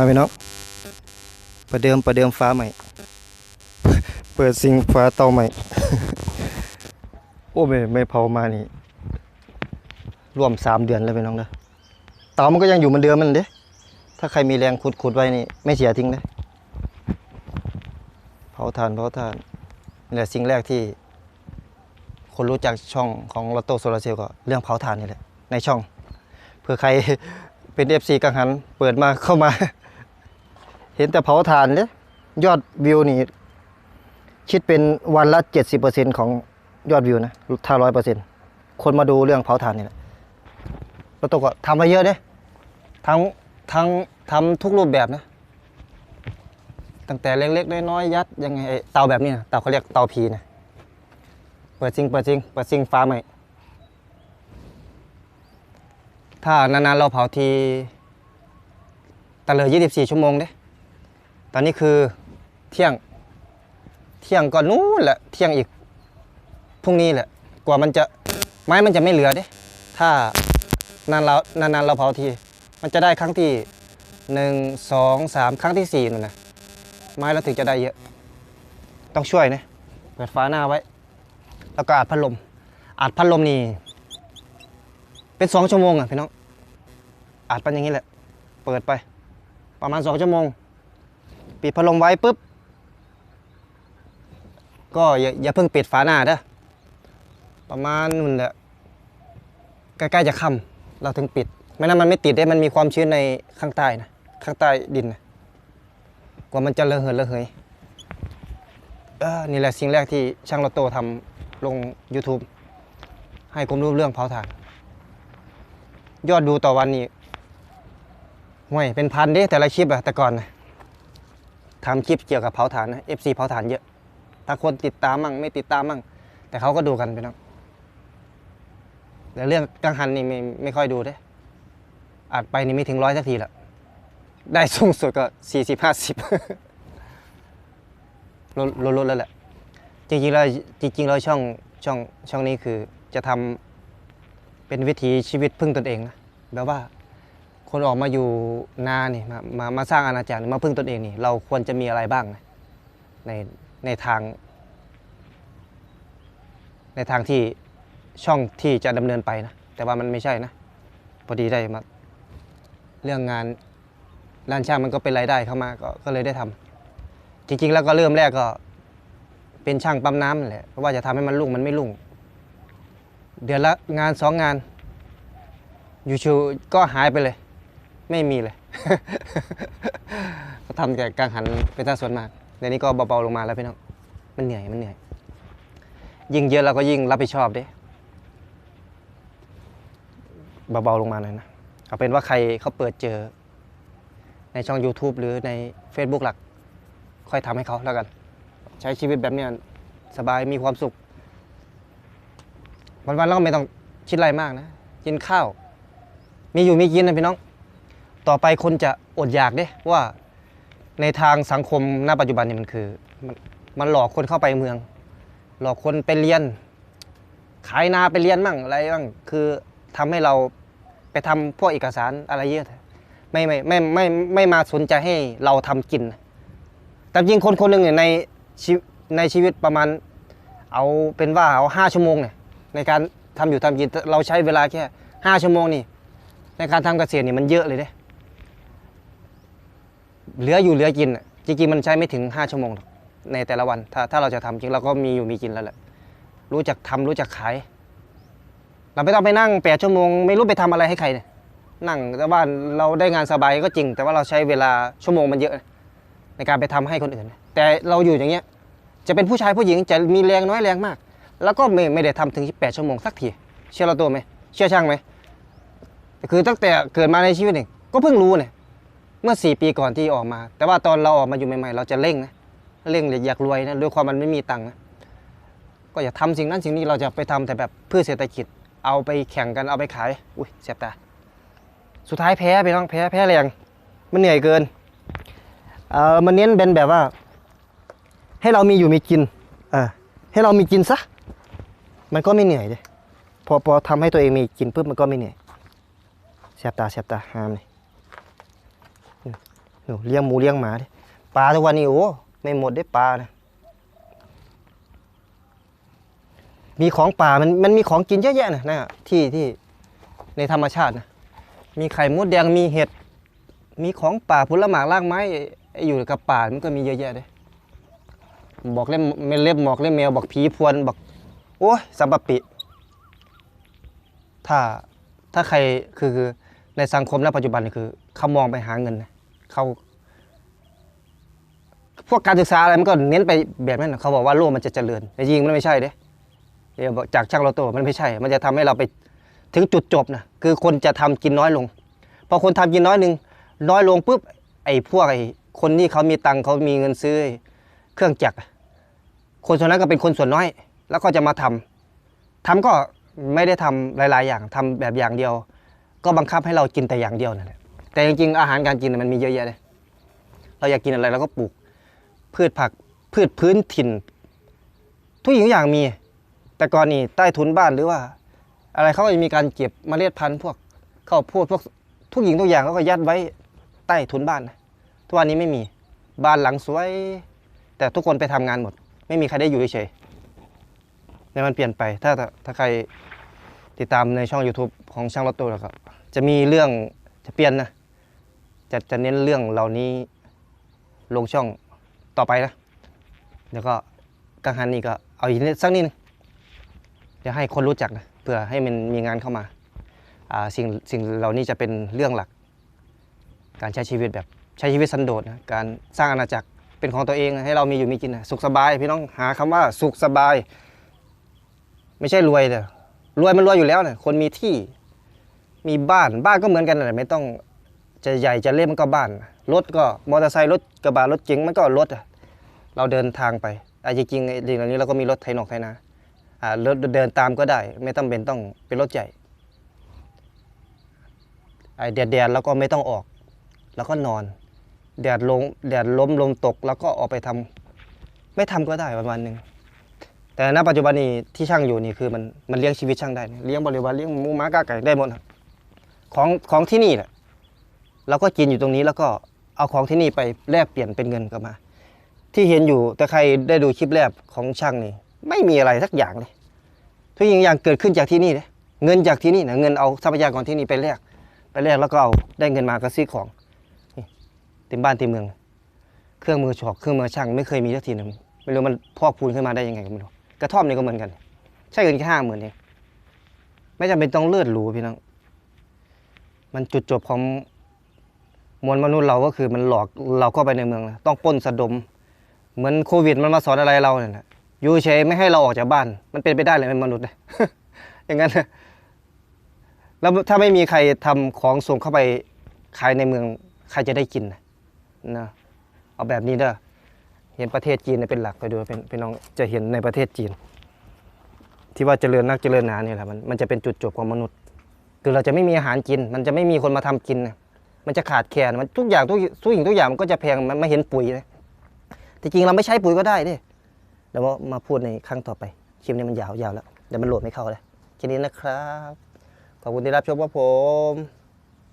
มาไปน้องประเดิมประเดิมฟ้าใหม่ เปิดซิงฟ้าเตาใหม่ โอ้ไม่ไม่เผามานี่รวมสามเดือนแล้วไปน้องเด้อเตามันก็ยังอยู่เหมือนเดิมมันเด้ถ้าใครมีแรงขุดขุดไว้นี่ ไม่เสียทิ้งเลยเผาถ่านเผาถ่านนี่แหละสิ่งแรกที่ คนรู้จักช่องของลอตโต้โซลาเซลก็เรื่องเผาถ่านนี่แหละในช่องเผื่อใครเป็นเอฟซีกังหัน เปิดมาเข้ามา เห็นแต่เผาถ่านเนี่ยยอดวิวนี่คิดเป็นวันละ 70%ของยอดวิวนะถ้าร้อยเปอร์เซ็นต์คนมาดูเรื่องเผาถ่านนี่แหละแล้วตัวก็ทำมาเยอะเด้ทั้งทั้งทำทุกรูปแบบนะ ตั้งแต่เล็กๆน้อยๆยัดยังไงเตาแบบนี้นะเตาเขาเรียกเตาผีนะเปิดซิงเปิดซิงเปิดซิงฟ้าใหม่ ถ้านานๆเราเผาทีตะเลย24 ชั่วโมงเด้ ตอนนี้คือเที่ยง เที่ยงก่อนนู้นแหละ เที่ยงอีก พรุ่งนี้แหละ กว่ามันจะไม้มันจะไม่เหลือด้ถ้านานเรา นานๆเราเผาที มันจะได้ครั้งที่หนึ่งสองสามครั้งที่สี่นั่นนะไม้เราถึงจะได้เยอะ ต้องช่วยนะ เปิดฟ้าหน้าไว้ แล้วก็อัดพัดลมอัดพัดลมนี่ เป็นสองชั่วโมงอะพี่น้องอัดไปอย่างนี้แหละ เปิดไป ประมาณสองชั่วโมง ปิดพัดลมไว้ปุ๊บ ก็อย่าอย่าเพิ่งปิดฝาหน้าเด้อประมาณนั่นแหละใกล้ๆจะค่ำเราถึงปิด ไม่นั้นมันไม่ติดได้มันมีความชื้นในข้างใต้นะข้างใต้ดินนะกว่ามันจะระเหิดระเหยนี่แหละสิ่งแรกที่ช่างโลโตทำลง YouTube ให้ความรู้เรื่องเผาถ่าน ยอดดูต่อวันนี่ห่วยเป็นพันเด้แต่ละคลิปอะแต่ก่อนนะ ทำคลิปเกี่ยวกับเผาถ่านนะ FC เผาถ่านเยอะถ้าคนติดตามมั่งไม่ติดตามมั่งแต่เขาก็ดูกันไปน้องแต่เรื่องกังหันนี่ไม่ไม่ค่อยดูเด้อัดไปนี่ไม่ถึงร้อยสักทีละได้สูงสุดก็สี่สิบห้าสิบลดลดแล้วแหละจริงๆแล้วจริงๆแล้วช่องช่องช่องนี้คือจะทำเป็นวิถีชีวิตพึ่งตนเองนะแบบว่า คนออกมาอยู่นานี่มามามาสร้างอาณาจักรมาพึ่งตนเองนี่ เราควรจะมีอะไรบ้างนะในในทาง ในทางที่ช่องที่จะดำเนินไปนะแต่ว่ามันไม่ใช่นะพอดีได้มาเรื่องงานร้านช่างมันก็เป็นรายได้เข้ามาก็ก็เลยได้ทำจริง ๆ แล้วก็เริ่มแรกก็ เป็นช่างปั๊มน้ำนั่แหละเพราะว่าจะทำให้มันรุ่งมันไม่รุ่ง เดือนละงานสองงานอยู่ชูก็หายไปเลย ไม่มีเลย ก็ทำแต่กังหันเป็นท่าส่วนมากเดี๋ยวนี้ก็เบาๆลงมาแล้วพี่น้อง มันเหนื่อย มันเหนื่อย ยิ่งเยอะเราก็ยิ่งรับผิดชอบเด้เบาๆลงมาหน่อยนะ เอาเป็นว่าใครเขาเปิดเจอ ในช่อง YouTube หรือใน Facebook หลัก ค่อยทำให้เขาแล้วกัน ใช้ชีวิตแบบเนี้ยสบายมีความสุข วันๆเราก็ไม่ต้องคิดอะไรมากนะ กินข้าว มีอยู่มีกินนะพี่น้อง ต่อไปคนจะอดอยากเด้ว่าในทางสังคมณปัจจุบันเนี่ยมันคือมันมันหลอกคนเข้าไปเมือง หลอกคนไปเรียน ขายนาไปเรียนมั่งอะไรบ้างคือทำให้เราไปทำพวกเอกสารอะไรเยอะไม่ไม่ไม่ไม่ไม่ไม่มาสนใจให้เราทำกิน แต่จริงคนคนหนึ่งเนี่ยในชีวิตในชีวิตประมาณ เอาเป็นว่าเอาห้าชั่วโมงเนี่ยในการทำอยู่ทำกินเราใช้เวลาแค่ห้าชั่วโมงนี่ในการทำเกษตรนี่มันเยอะเลยเด้ เหลืออยู่เหลือกินน่ะจริงๆมันใช้ไม่ถึงห้าชั่วโมงในแต่ละวัน ถ้าถ้าเราจะทำจริงเราก็มีอยู่มีกินแล้วแหละรู้จักทำรู้จักขาย เราไม่ต้องไปนั่งแปดชั่วโมง ไม่รู้ไปทำอะไรให้ใครเนี่ยนั่งแต่ว่าเราได้งานสบายก็จริง แต่ว่าเราใช้เวลาชั่วโมงมันเยอะ ในการไปทำให้คนอื่น แต่เราอยู่อย่างเงี้ยจะเป็นผู้ชายผู้หญิงจะมีแรงน้อยแรงมาก แล้วก็ไม่ไม่ได้ทำถึง8ชั่วโมงสักทีเชื่อเราตัวไหมเชื่อช่างไหมคือตั้งแต่เกิดมาในชีวิตนี่ก็เพิ่งรู้เนี่ย เมื่อ 4 ปีก่อนที่ออกมา แต่ว่าตอนเราออกมาอยู่ใหม่ๆ เราจะเร่งนะเร่งเลยอยากรวยนะด้วยความมันไม่มีตังค์นะก็อย่าทำสิ่งนั้นสิ่งนี้เราจะไปทำแต่แบบเพื่อเศรษฐกิจเอาไปแข่งกันเอาไปขาย อุ้ยเสียบตาสุดท้ายแพ้ไปน้องแพ้แพ้แรงมันเหนื่อยเกินเออมันเน้นเป็นแบบว่า ให้เรามีอยู่มีกินเออให้เรามีกินซะมันก็ไม่เหนื่อยเลยพอพอทำให้ตัวเองมีกินปุ๊บมันก็ไม่เหนื่อยเสียบตาเสียบตาห้ามเลย เลี้ยงหมูเลี้ยงหมาดิปลาทุกวันนี้โอ้ไม่หมดได้ปลานะมีของป่ามันมันมีของกินเยอะแยะนะนะที่ที่ในธรรมชาตินะมีไข่มดแดงมีเห็ด มีของป่าผลไม้รากไม้ไอ้อยู่กับป่ามันก็มีเยอะแยะเลยบอกเล่มเมนเล็บหมอกเล่มแมวบอกผีพวนบอกโอ้ยสัมปปิ ถ้าถ้าใครคือคือในสังคมณปัจจุบันนี่คือเขามองไปหาเงินนะ เขาพวกการศึกษาอะไรมันก็เน้นไปแบบนั้นเขาบอกว่าโลกมันจะเจริญแต่จริงมันไม่ใช่เด้เดี๋ยวจากช่างเราโตมันไม่ใช่ มันจะทำให้เราไปถึงจุดจบนะคือคนจะทำกินน้อยลงพอคนทำกินน้อยหนึ่งน้อยลงปุ๊บไอ้พวกไอ้คนที่เขามีตังค์เขามีเงินซื้อเครื่องจักรคนส่วนนั้นก็เป็นคนส่วนน้อย แล้วก็จะมาทำทำก็ไม่ได้ทำหลาย ๆ อย่างทำแบบอย่างเดียว ก็บังคับให้เรากินแต่อย่างเดียวนั่นแหละ แต่จริงๆอาหารการกินมันมีเยอะแยะเลยเราอยากกินอะไรเราก็ปลูก พืชผักพืชพื้นถิ่น ทุกอย่างอย่างมี แต่ก่อนนี่ใต้ถุนบ้านหรือว่า อะไรเขาก็จะมีการเก็บเมล็ดพันธุ์พวกข้าวโพดพวกทุกอย่างทุกอย่างเขาก็ยัดไว้ใต้ถุนบ้านนะทุกวันนี้ไม่มีบ้านหลังสวย แต่ทุกคนไปทำงานหมด ไม่มีใครได้อยู่เฉยๆเนี่ยมันเปลี่ยนไปถ้าถ้าถ้าใครติดตามในช่อง YouTube ของช่างรถตู้แล้วก็จะมีเรื่องจะเปลี่ยนนะ จะจะเน้นเรื่องเหล่านี้ลงช่องต่อไปนะแล้วก็กังหันนี่ก็เอาอีกนิดสักนิดนึงเดี๋ยวให้คนรู้จักนะเพื่อให้มันมีงานเข้ามาอ่าสิ่งสิ่งเหล่านี้จะเป็นเรื่องหลัก การใช้ชีวิตแบบใช้ชีวิตสันโดษนะการสร้างอาณาจักรเป็นของตัวเองให้เรามีอยู่มีกินนะสุขสบาย พี่น้องหาคำว่าสุขสบาย ไม่ใช่รวยเลยรวยมันรวยอยู่แล้วนะคนมีที่มีบ้านบ้านก็เหมือนกันนะไม่ต้อง จะใหญ่จะเล็กมันก็บ้าน รถก็มอเตอร์ไซค์รถกระบะรถเก๋งมันก็รถอะเราเดินทางไปอะจริงๆไอ้สิ่งเหล่านี้เราก็มีรถไถนอกไถนาอ่ารถเดินตามก็ได้ ไม่ต้องเป็นต้องเป็นรถใหญ่ไอแดดแดดๆแล้วก็ไม่ต้องออก แล้วก็นอน แดดลงแดดล้มลมตก แล้วก็ออกไปทำไม่ทำก็ได้ประมาณหนึ่งแต่ณปัจจุบันนี้ที่ช่างอยู่นี่คือมันมันเลี้ยงชีวิตช่างได้ เลี้ยงบริวารเลี้ยงมูม้ากาไก่ได้หมดครับของของที่นี่แหละ เราก็กินอยู่ตรงนี้แล้วก็เอาของที่นี่ไปแลกเปลี่ยนเป็นเงินกลับมา ที่เห็นอยู่แต่ใครได้ดูคลิปแรกของช่างนี่ ไม่มีอะไรสักอย่างเลยทุกอย่างเกิดขึ้นจากที่นี่เลยเงินจากที่นี่นะเงินเอาทรัพยากรที่นี่ไปแลกไปแลกแล้วก็เอาได้เงินมาก็ซื้อของเต็มบ้านเต็มเมือง เครื่องมือฉอกเครื่องมือช่างไม่เคยมีสักทีหนึงไม่รู้มันพอกพูนขึ้นมาได้ยังไงก็ไม่รู้กระท่อมนี่ก็เหมือนกัน ใช่เงินแค่ห้าหมื่นเองไม่จำเป็นต้องเลือดหรูพี่น้องมันจุดจบของ มวลมนุษย์เราก็คือมันหลอกเราเข้าไปในเมืองนะต้องปล้นสะดม เหมือนโควิดมันมาสอนอะไรเราเนี่ยนะอยู่เฉยไม่ให้เราออกจากบ้าน มันเป็นไปได้เลยเป็นมนุษย์อย่างนั้นนะแล้วถ้าไม่มีใครทำของส่งเข้าไปขายในเมือง ใครจะได้กินนะเอาแบบนี้เด้อเห็นประเทศจีนเป็นหลักไปดูเป็นเป็นน้องจะเห็นในประเทศจีน ที่ว่าเจริญนักเจริญหนาเนี่ยแหละมันมันจะเป็นจุดจบของมนุษย์ คือเราจะไม่มีอาหารกิน มันจะไม่มีคนมาทำกินนะ มันจะขาดแคลนมันทุกอย่างทุกทุกอย่างทุกอย่างมันก็จะแพงมันไม่เห็นปุ๋ยนะแต่จริงเราไม่ใช้ปุ๋ยก็ได้ดิเดี๋ยวมาพูดในครั้งต่อไปคลิปนี้มันยาวยาวแล้วเดี๋ยวมันโหลดไม่เข้าเลยแค่นี้นะครับขอบคุณที่รับชมครับผม